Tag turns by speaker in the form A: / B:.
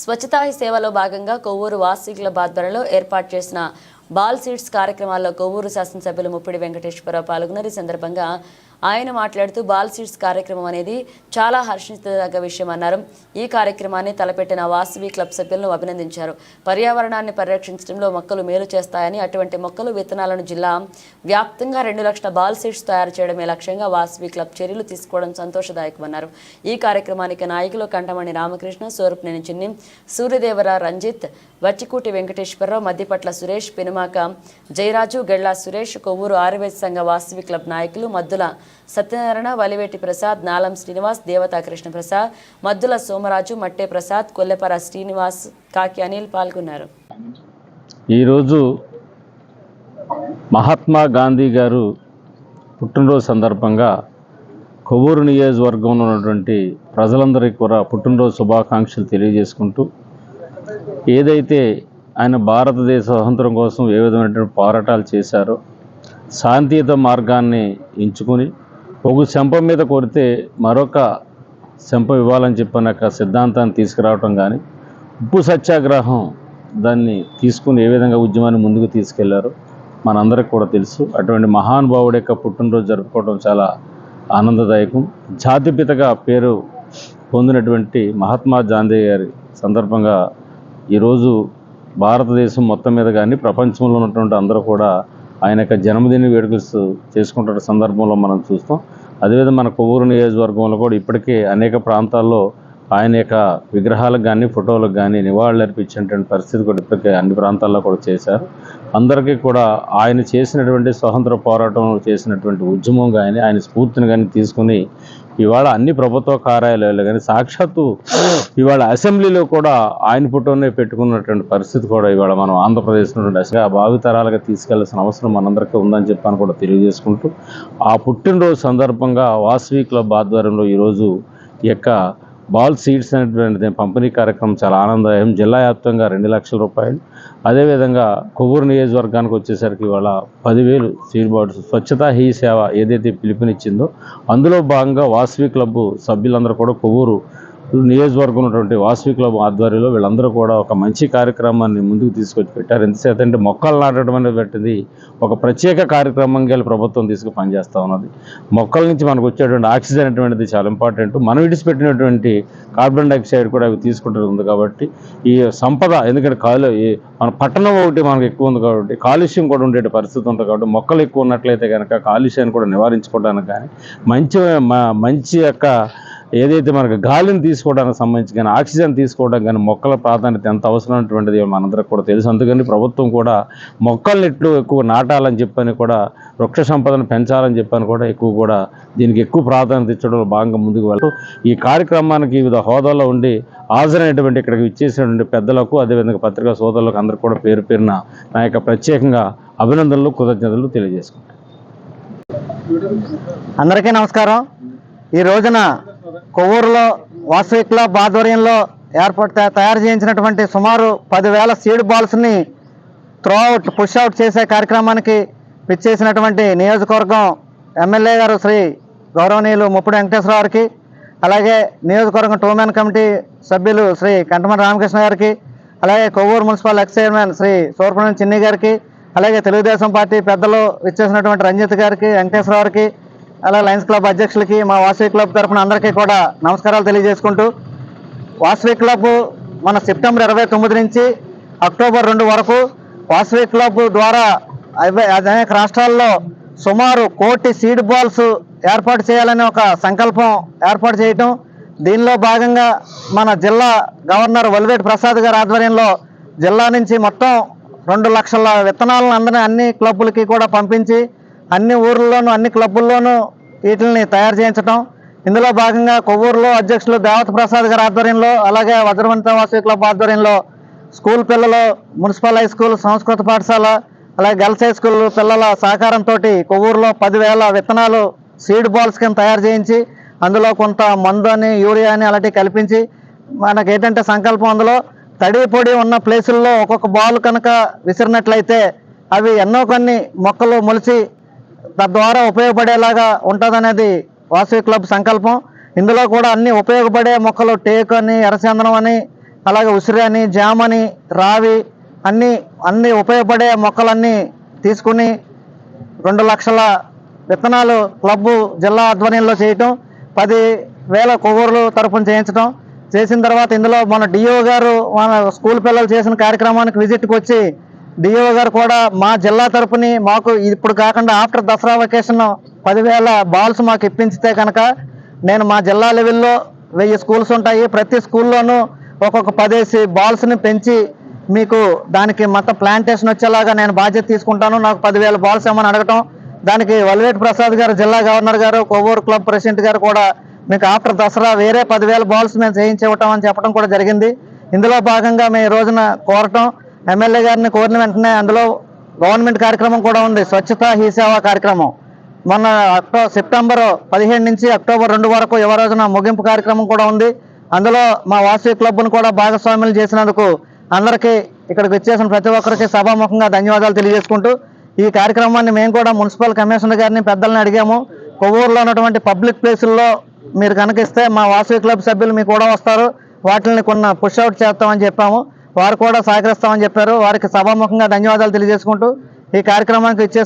A: స్వచ్ఛతా సేవలో భాగంగా కొవ్వూరు వాసీ క్లబ్ ఆధ్వర్యంలో ఏర్పాటు చేసిన బాల్ సీడ్స్ కార్యక్రమాల్లో కొవ్వూరు శాసనసభ్యులు ముప్పిడి వెంకటేశ్వరరావు పాల్గొన్నారు. ఈ సందర్భంగా ఆయన మాట్లాడుతూ బాల్ సీడ్స్ కార్యక్రమం అనేది చాలా హర్షించదగ్గ విషయం అన్నారు. ఈ కార్యక్రమాన్ని తలపెట్టిన వాసవి క్లబ్ సభ్యులను అభినందించారు. పర్యావరణాన్ని పరిరక్షించడంలో మొక్కలు మేలు చేస్తాయని అటువంటి మొక్కలు విత్తనాలను జిల్లా వ్యాప్తంగా రెండు లక్షల బాల్ సీడ్స్ తయారు చేయడమే లక్ష్యంగా వాసవి క్లబ్ చర్యలు తీసుకోవడం సంతోషదాయకమన్నారు. ఈ కార్యక్రమానికి నాయకులు కంటమణి రామకృష్ణ సూరపునేని చిన్ని సూర్యదేవర రంజిత్ వచ్చికూటి వెంకటేశ్వరరావు మద్దిపట్ల సురేష్ పెనుమాక జయరాజు గెళ్ళా సురేష్ కొవ్వూరు ఆర్యవేశ సంఘ వాసవి క్లబ్ నాయకులు మద్దుల సత్యనారాయణ వలివేటి ప్రసాద్ నాలం శ్రీనివాస్ దేవతా కృష్ణ ప్రసాద్ మద్దుల సోమరాజు మట్టే ప్రసాద్ కొల్లెపర శ్రీనివాస్ కాకి అనిల్ పాల్గొన్నారు.
B: ఈరోజు మహాత్మా గాంధీ గారు పుట్టినరోజు సందర్భంగా కొవ్వూరు నియోజకవర్గంలో ఉన్నటువంటి ప్రజలందరికీ కూడా పుట్టినరోజు శుభాకాంక్షలు తెలియజేసుకుంటూ ఏదైతే ఆయన భారతదేశ స్వతంత్రం కోసం ఏ విధమైనటువంటి పోరాటాలు చేశారో శాంతియుత మార్గాన్ని ఎంచుకుని ఒక శంప మీద కొడితే మరొక శంపం ఇవ్వాలని చెప్పిన యొక్క సిద్ధాంతాన్ని తీసుకురావటం కానీ ఉప్పు సత్యాగ్రహం దాన్ని తీసుకుని ఏ విధంగా ఉద్యమాన్ని ముందుకు తీసుకెళ్ళారో మనందరికి కూడా తెలుసు. అటువంటి మహానుభావుడు యొక్క పుట్టినరోజు జరుపుకోవడం చాలా ఆనందదాయకం. జాతిపితగా పేరు పొందినటువంటి మహాత్మా గాంధీ గారి సందర్భంగా ఈరోజు భారతదేశం మొత్తం మీద కానీ ప్రపంచంలో ఉన్నటువంటి అందరూ కూడా ఆయన యొక్క జన్మదిన వేడుకలు చేసుకుంటున్న సందర్భంలో మనం చూస్తాం. అదేవిధంగా మన కొవ్వూరు నియోజకవర్గంలో కూడా ఇప్పటికే అనేక ప్రాంతాల్లో ఆయన యొక్క విగ్రహాలకు కానీ ఫోటోలకు కానీ నివాళులర్పించినటువంటి పరిస్థితి కూడా ఇప్పటికే అన్ని ప్రాంతాల్లో కూడా చేశారు. అందరికీ కూడా ఆయన చేసినటువంటి స్వతంత్ర పోరాటంలో చేసినటువంటి ఉద్యమం కానీ ఆయన స్ఫూర్తిని కానీ తీసుకుని ఇవాళ అన్ని ప్రభుత్వ కార్యాలయాలు కానీ సాక్షాత్తు ఇవాళ అసెంబ్లీలో కూడా ఆయన ఫోటోనే పెట్టుకున్నటువంటి పరిస్థితి కూడా ఇవాళ మనం ఆంధ్రప్రదేశ్లో నుండి అసలు భావితరాలుగా తీసుకెళ్ళాల్సిన అవసరం మనందరికీ ఉందని చెప్పని కూడా తెలియజేసుకుంటూ ఆ పుట్టినరోజు సందర్భంగా వాసవి క్లబ్ ఆధ్వర్యంలో ఈరోజు ఈ యొక్క బాల్ సీడ్స్ అనేటువంటి పంపిణీ కార్యక్రమం చాలా ఆనందదాయం జిల్లా వ్యాప్తంగా రెండు లక్షల రూపాయలు. అదేవిధంగా కొవ్వూరు నియోజకవర్గానికి వచ్చేసరికి ఇవాళ పదివేలు సీడ్ బాల్స్ స్వచ్ఛతా హీ సేవ ఏదైతే పిలుపునిచ్చిందో అందులో భాగంగా వాసవి క్లబ్ సభ్యులందరూ కూడా కొవ్వూరు నియోజకవర్గం ఉన్నటువంటి వాసవి క్లబ్ ఆధ్వర్యంలో వీళ్ళందరూ కూడా ఒక మంచి కార్యక్రమాన్ని ముందుకు తీసుకొచ్చి పెట్టారు. ఎంతసేపు అంటే మొక్కలు నాటడం అనేది పెట్టింది. ఒక ప్రత్యేక కార్యక్రమంగా వీళ్ళ ప్రభుత్వం తీసుకు పనిచేస్తూ ఉన్నది. మొక్కల నుంచి మనకు వచ్చేటువంటి ఆక్సిజన్ అటువంటిది చాలా ఇంపార్టెంట్ మనం విడిచిపెట్టినటువంటి కార్బన్ డైఆక్సైడ్ కూడా అవి తీసుకుంటుంది ఉంది కాబట్టి ఈ సంపద ఎందుకంటే కాలు ఈ మన పట్టణం ఒకటి మనకు ఎక్కువ ఉంది కాబట్టి కాలుష్యం కూడా ఉండే పరిస్థితి ఉంది కాబట్టి మొక్కలు ఎక్కువ ఉన్నట్లయితే కనుక కాలుష్యాన్ని కూడా నివారించుకోవడానికి కానీ మంచి మ- మంచి యొక్క ఏదైతే మనకు గాలిని తీసుకోవడానికి సంబంధించి కానీ ఆక్సిజన్ తీసుకోవడం కానీ మొక్కల ప్రాధాన్యత ఎంత అవసరమైనటువంటిది మనందరికి కూడా తెలుసు. అందుకని ప్రభుత్వం కూడా మొక్కల్ని ఎట్లు ఎక్కువ నాటాలని చెప్పని కూడా వృక్ష సంపదను పెంచాలని చెప్పని కూడా ఎక్కువ కూడా దీనికి ఎక్కువ ప్రాధాన్యత ఇచ్చడంలో భాగంగా ముందుకు వెళ్తూ ఈ కార్యక్రమానికి వివిధ హోదాలో ఉండి హాజరైనటువంటి ఇక్కడికి ఇచ్చేసినటువంటి పెద్దలకు అదేవిధంగా పత్రికా సోదరులకు అందరికీ కూడా పేరు పేరున నా యొక్క ప్రత్యేకంగా అభినందనలు కృతజ్ఞతలు తెలియజేసుకుంటాను
C: అందరికీ నమస్కారం. ఈ రోజున కొవ్వూరులో వాసవి క్లబ్ ఆధ్వర్యంలో ఏర్పాటు తయారు చేయించినటువంటి సుమారు పదివేల సీడ్ బాల్స్ని త్రో అవుట్ పుష్ అవుట్ చేసే కార్యక్రమానికి పిచ్చేసినటువంటి నియోజకవర్గం ఎమ్మెల్యే గారు శ్రీ గౌరవనీయులు ముప్పుడు వెంకటేశ్వర గారికి అలాగే నియోజకవర్గం టూ మ్యాన్ కమిటీ సభ్యులు శ్రీ కంటమని రామకృష్ణ గారికి అలాగే Kovvur municipal ex chairman Shri Surpanam Chinni గారికి అలాగే తెలుగుదేశం పార్టీ పెద్దలు ఇచ్చేసినటువంటి రంజిత్ గారికి వెంకటేశ్వర గారికి అలా లయన్స్ క్లబ్ అధ్యక్షులకి మా వాసవి క్లబ్ తరఫున అందరికీ కూడా నమస్కారాలు తెలియజేసుకుంటూ వాసవి క్లబ్ మన సెప్టెంబర్ ఇరవై తొమ్మిది నుంచి అక్టోబర్ రెండు వరకు వాసవి క్లబ్ ద్వారా అనేక రాష్ట్రాల్లో సుమారు కోటి సీడ్ బాల్స్ ఏర్పాటు చేయాలనే ఒక సంకల్పం ఏర్పాటు చేయటం దీనిలో భాగంగా మన జిల్లా గవర్నర్ వలివేటి ప్రసాద్ గారి ఆధ్వర్యంలో జిల్లా నుంచి మొత్తం రెండు లక్షల విత్తనాలను అందరినీ అన్ని క్లబ్బులకి కూడా పంపించి అన్ని ఊర్లలోనూ అన్ని క్లబ్బుల్లోనూ వీటిని తయారు చేయించడం ఇందులో భాగంగా కొవ్వూరులో అధ్యక్షులు దేవత ప్రసాద్ గారి ఆధ్వర్యంలో అలాగే వజ్రవంత వాసవి క్లబ్ ఆధ్వర్యంలో స్కూల్ పిల్లలు మున్సిపల్ హై స్కూల్ సంస్కృత పాఠశాల అలాగే గర్ల్స్ హై స్కూల్ పిల్లల సహకారంతో కొవ్వూరులో పదివేల విత్తనాలు సీడ్ బాల్స్ కింద తయారు చేయించి అందులో కొంత మందు అని యూరియా అని అలాంటివి కల్పించి మనకి ఏంటంటే సంకల్పం అందులో. తడి పొడి ఉన్న ప్లేసుల్లో ఒక్కొక్క బాల్ కనుక విసిరినట్లయితే అవి ఎన్నో కొన్ని మొక్కలు మొలిచి తద్వారా ఉపయోగపడేలాగా ఉంటుందనేది వాసవి క్లబ్ సంకల్పం. ఇందులో కూడా అన్ని ఉపయోగపడే మొక్కలు టేక్ అని ఎర్రచందనం అని అలాగే ఉసిరి అని జామ అని రావి అన్ని అన్ని ఉపయోగపడే మొక్కలన్నీ తీసుకుని రెండు లక్షల విత్తనాలు క్లబ్బు జిల్లా ఆధ్వర్యంలో చేయటం పది వేల కొవ్వూరులు తరపున చేయించడం చేసిన తర్వాత ఇందులో మన డిఓ గారు మన స్కూల్ పిల్లలు చేసిన కార్యక్రమానికి విజిట్కి వచ్చి డిఓ గారు కూడా మా జిల్లా తరపుని మాకు ఇప్పుడు కాకుండా ఆఫ్టర్ దసరా వెకేషన్ పదివేల బాల్స్ మాకు ఇప్పించితే కనుక నేను మా జిల్లా లెవెల్లో వెయ్యి స్కూల్స్ ఉంటాయి. ప్రతి స్కూల్లోనూ ఒక్కొక్క పదేసి బాల్స్ని పెంచి మీకు దానికి మొత్తం ప్లాంటేషన్ వచ్చేలాగా నేను బాధ్యత తీసుకుంటాను. నాకు పదివేల బాల్స్ ఏమని అడగటం. దానికి వల్వేటి ప్రసాద్ గారు జిల్లా గవర్నర్ గారు కొవ్వూరు క్లబ్ ప్రెసిడెంట్ గారు కూడా మీకు ఆఫ్టర్ దసరా వేరే పదివేల బాల్స్ మేము చేయించివ్వటం అని చెప్పడం కూడా జరిగింది. ఇందులో భాగంగా మేము ఈ రోజున కోరటం. ఎమ్మెల్యే గారిని కోరిన వెంటనే అందులో గవర్నమెంట్ కార్యక్రమం కూడా ఉంది. స్వచ్ఛత హీ సేవా కార్యక్రమం. మొన్న అక్టో సెప్టెంబర్ పదిహేను నుంచి అక్టోబర్ రెండు వరకు యువ రోజున ముగింపు కార్యక్రమం కూడా ఉంది. అందులో మా వాసవి క్లబ్ను కూడా భాగస్వాములు చేసినందుకు అందరికీ ఇక్కడికి వచ్చేసిన ప్రతి ఒక్కరికి సభాముఖంగా ధన్యవాదాలు తెలియజేసుకుంటూ ఈ కార్యక్రమాన్ని మేము కూడా మున్సిపల్ కమిషనర్ గారిని పెద్దల్ని అడిగాము. కొవ్వూరులో ఉన్నటువంటి పబ్లిక్ ప్లేసుల్లో మీరు కనుక ఇస్తే మా వాసవి క్లబ్ సభ్యులు మీకు కూడా వస్తారు. వాటిని కొన్ని పుష్అవుట్ చేస్తామని చెప్పాము. వారు కూడా సహకరిస్తామని చెప్పారు. వారికి సభాముఖంగా ధన్యవాదాలు తెలియజేసుకుంటూ ఈ కార్యక్రమానికి ఇచ్చేసిన